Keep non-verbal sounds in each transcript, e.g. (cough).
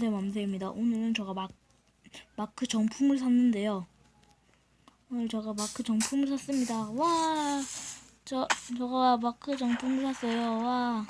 안녕하세요 맘새입니다. 오늘은 제가 막 마크 정품을 샀는데요. 오늘 제가 마크 정품을 샀습니다. 와, 저 제가 마크 정품을 샀어요. 와,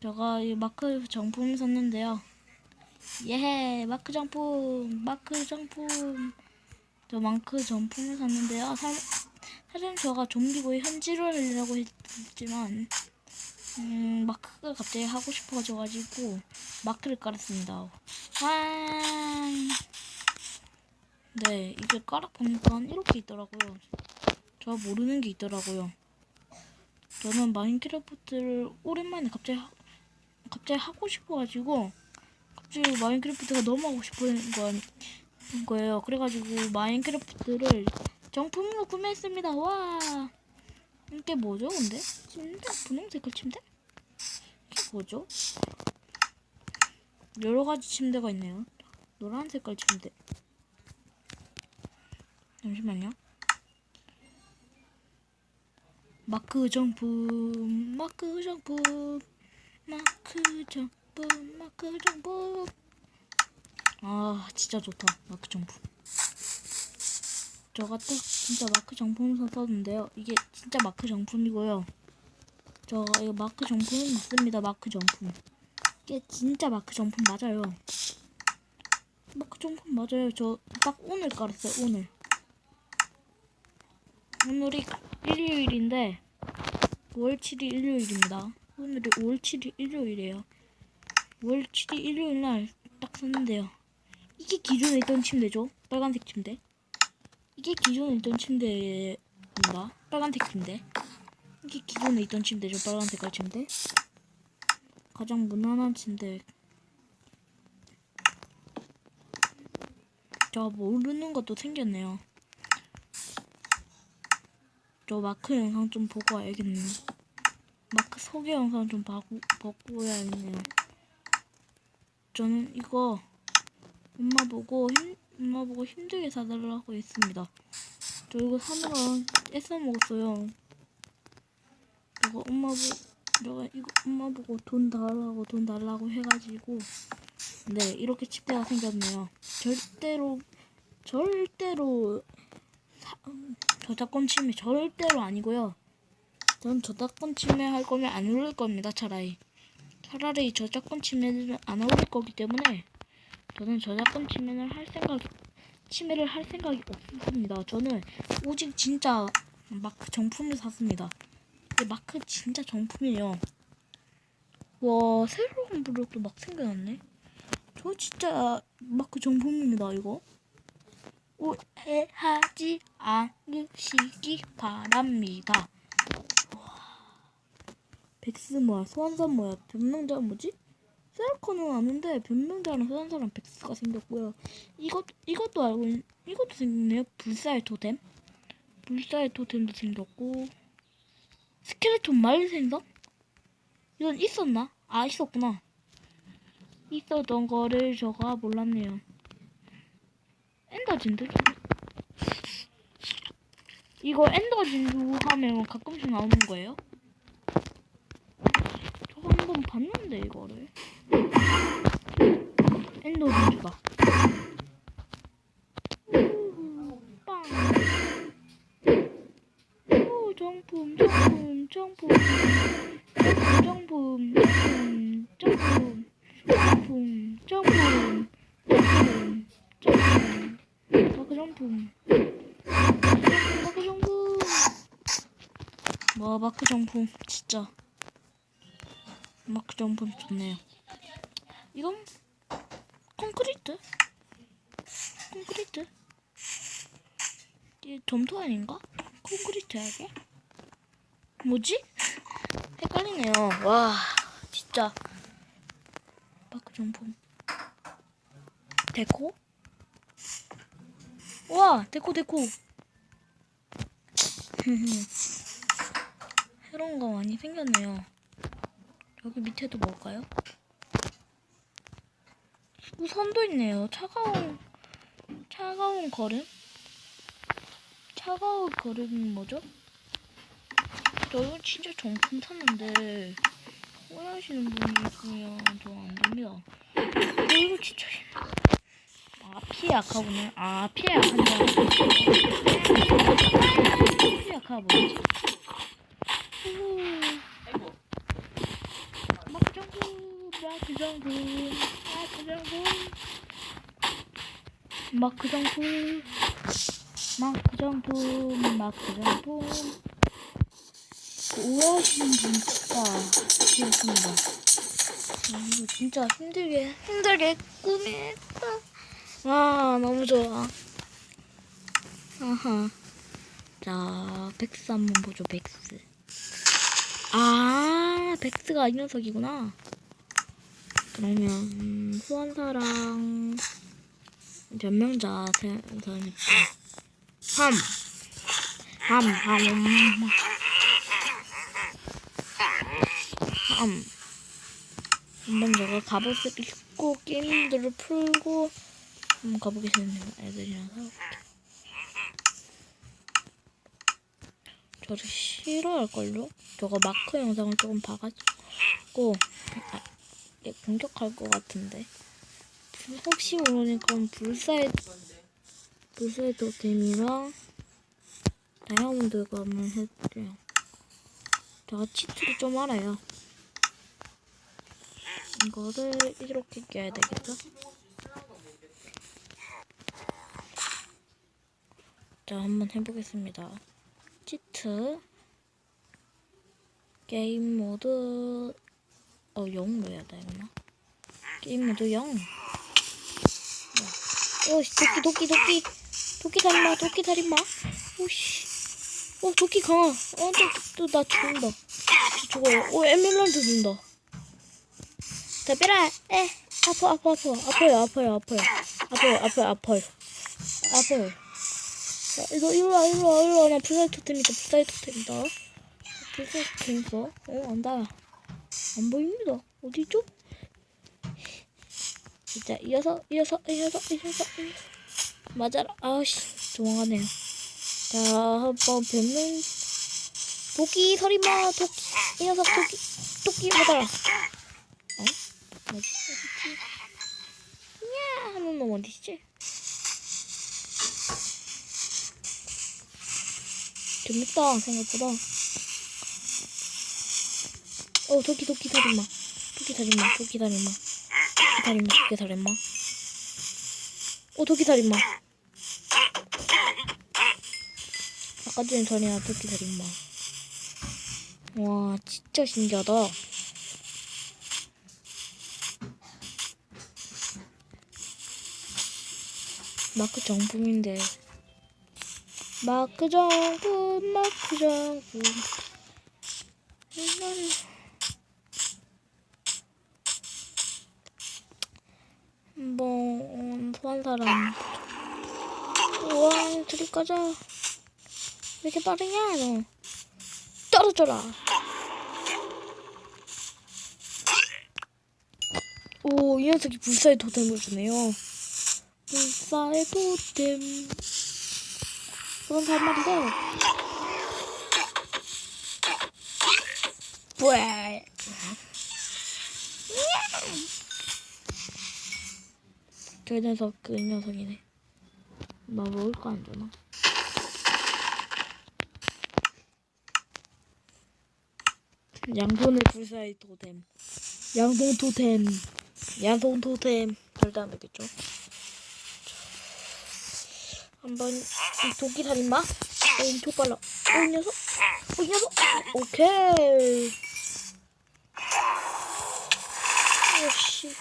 제가 이 마크 정품을 샀는데요. 예, 마크 정품, 마크 정품. 저 마크 정품을 샀는데요. 사, 사실 제가 좀비고 현질을 하려고 했지만 음, 마크가 갑자기 하고 싶어져가지고 마크를 깔았습니다. 와. 네, 이게 깔아보니까 이렇게 있더라고요. 저 모르는 게 있더라고요. 저는 마인크래프트를 오랜만에 갑자기 하, 갑자기 하고 싶어가지고 갑자기 마인크래프트가 너무 하고 싶은 거- 거예요. 그래가지고 마인크래프트를 정품으로 구매했습니다. 와. 이게 뭐죠, 근데? 침대? 분홍 색깔 침대? 뭐죠? 여러 가지 침대가 있네요. 노란 색깔 침대. 잠시만요. 마크 정품, 마크 정품, 마크 정품, 마크 정품. 아, 진짜 좋다. 마크 정품. 저가 딱 진짜 마크 정품을 샀었는데요. 이게 진짜 마크 정품이고요. 저 이거 마크 정품은 맞습니다. 마크 정품. 이게 진짜 마크 정품 맞아요. 마크 정품 맞아요. 저 딱 오늘 깔았어요. 오늘. 오늘이 일요일인데 5월 7일 일요일입니다. 오늘이 5월 7일 일요일이에요. 5월 7일 일요일 날 딱 샀는데요. 이게 기존에 있던 침대죠. 빨간색 침대. 이게 기존에 있던 침대인가? 빨간색 침대. 이게 기존에 있던 침대죠. 빨간 색깔 침대. 가장 무난한 침대. 저 모르는 것도 생겼네요. 저 마크 영상 좀 보고 와야겠네요. 마크 소개 영상 좀 보고, 보고 와야겠네요. 저는 이거 엄마 보고 힘, 엄마 보고 힘들게 사달라고 했습니다. 저 이거 사느라 애써 먹었어요. 저거 엄마 보고 내가 이거 엄마 보고 돈 달라고 돈 달라고 해가지고 네 이렇게 침대가 생겼네요. 절대로 절대로 사, 저작권 침해 절대로 아니고요. 전 저작권 침해 할 거면 안 올릴 겁니다. 차라리 차라리 저작권 침해는 안 올릴 거기 때문에 저는 저작권 침해를 할 생각 침해를 할 생각이 없습니다. 저는 오직 진짜 마크 정품을 샀습니다. 이 마크 진짜 정품이에요. 와 새로운 블록도 막 생겨났네. 저 진짜 마크 정품입니다 이거. 오해하지 않으시기 바랍니다. 백스 뭐야 소환사 뭐야 변명자 뭐지? 세라코는 아는데 변명자랑 소환사랑 백스가 생겼고요. 이것 이것도 알고 있, 이것도 생겼네요. 불사의 토템. 불사의 토템도 생겼고 스켈레톤 말 생선? 이건 있었나? 아 있었구나. 있었던 거를 저가 몰랐네요. 엔더 진드? 이거 엔더 진주 하면 가끔씩 나오는 거예요? 저 한 번 봤는데 이거를 엔더 진주다. 오 정품 정품 점프 점프 점프 점프 점프 점프 점프 마크 점프 뭐 마크 점프 진짜. 마크 점프 좋네요. 이건 콘크리트? 콘크리트? 이 점토 아닌가? 콘크리트야 이게? 뭐지? 헷갈리네요. 와, 진짜. 마크 정품. 데코? 와, 데코, 데코. (laughs) 새로운 거 많이 생겼네요. 여기 밑에도 뭘까요? 우선도 있네요. 차가운, 차가운 걸음? 차가운 걸음은 뭐죠? 저 이거 진짜 정품 샀는데 오해하시는 분이 있으면 저안 됩니다. 어, 이거 진짜. 아 피해 약하구나. 아 피해 약한 줄 알았어. 피해 약하 뭐지? 아이고. 막정구 마크정구 마크정구 마크정구 마크정구 마크정구 오해하시는 분 진짜 그렇습니다. 아, 이거 진짜 힘들게 힘들게 꾸몄다. 와 너무 좋아. 아하. 자 백스 한번 보죠 백스. 아, 백스가 이 녀석이구나. 그러면 음, 후원사랑 변명자 세- 사람 함, 함, 함, 함. 한번 제가 갑옷을 입고 게임들을 풀고 한번 가보겠습니다. 싸울게. 저를 싫어할걸요? 저거 마크 영상을 조금 봐가지고 아, 예, 공격할 것 같은데 혹시 모르니까 불사의 불사의 토템이랑 다이아몬드 감을 해드려요 제가 치트를 좀 알아요 이거를 이렇게 껴야 되겠죠? 자 한번 해보겠습니다. 치트. 게임 모드. 어 0로 해야 되나? 게임 모드 0 오씨 도끼 도끼 도끼. 도끼 살인마 도끼 살인마. 오씨. 어 도끼 강화. 어또나 죽는다. 저 죽어요 오 에메랄드 준다 자 빼라. 에 아파 아파 아파 아파요 아파요 아파요. 아파요 아파요 아파요. 아파요. 자, 이거 일로 와 일로 와 일로 와 나 불사의 토템이다 불사의 토템이다. 불사의 토템 있어 어 안다 안 보입니다. 어디죠? 진짜 이어서 이어서 이어서 이어서 이어서. 맞아라. 아우씨 도망가네요. 자 한번 뵙는 도끼 서리마 도끼. 이 녀석 도끼 도끼 받아라? 어디지? 야 하는 놈 어디지? 재밌다 생각보다. 어 도끼 도끼 살인마. 도끼 살인마 도끼 살인마. 도끼 살인마 도끼 살인마. 어 도끼 살인마. 아까 전에 전이야 도끼 살인마. 와 진짜 신기하다 마크 정품인데. 마크 정품 마크 정품 이거를. 한번 소한 사람. 우와 둘이 가자. 왜 이렇게 빠르냐 너. 떨어져라. 오 이 녀석이 불사의 토템을 주네요 불사의 토템 그건 한 마리다 뿌에 저 녀석 그 녀석이네. 나 먹을 거 안 주나? 양손의 불사의 토템 양손 토템 양손 토템 절대 안 되겠죠 한번 이 도끼 살인마 어, 엄청 빨라. 어, 이 녀석? 어, 이 녀석? 오케이. 오씨.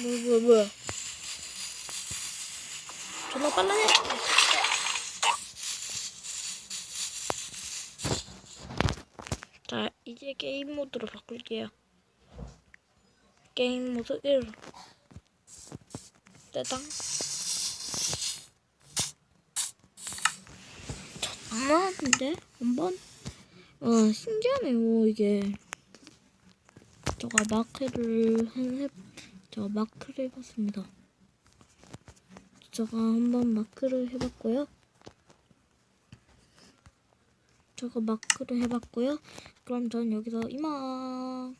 뭐야 뭐야 뭐야. 존나 빨라네. 자 이제 게임 모드로 바꿀게요. 게임 모드 1 따당 장난인데? 한번? 어 신기하네요 이게. 제가 마크를 해, 제가 마크를 해봤습니다. 제가 한번 마크를 해봤고요. 저거 마크를 해봤고요. 그럼 전 여기서 이만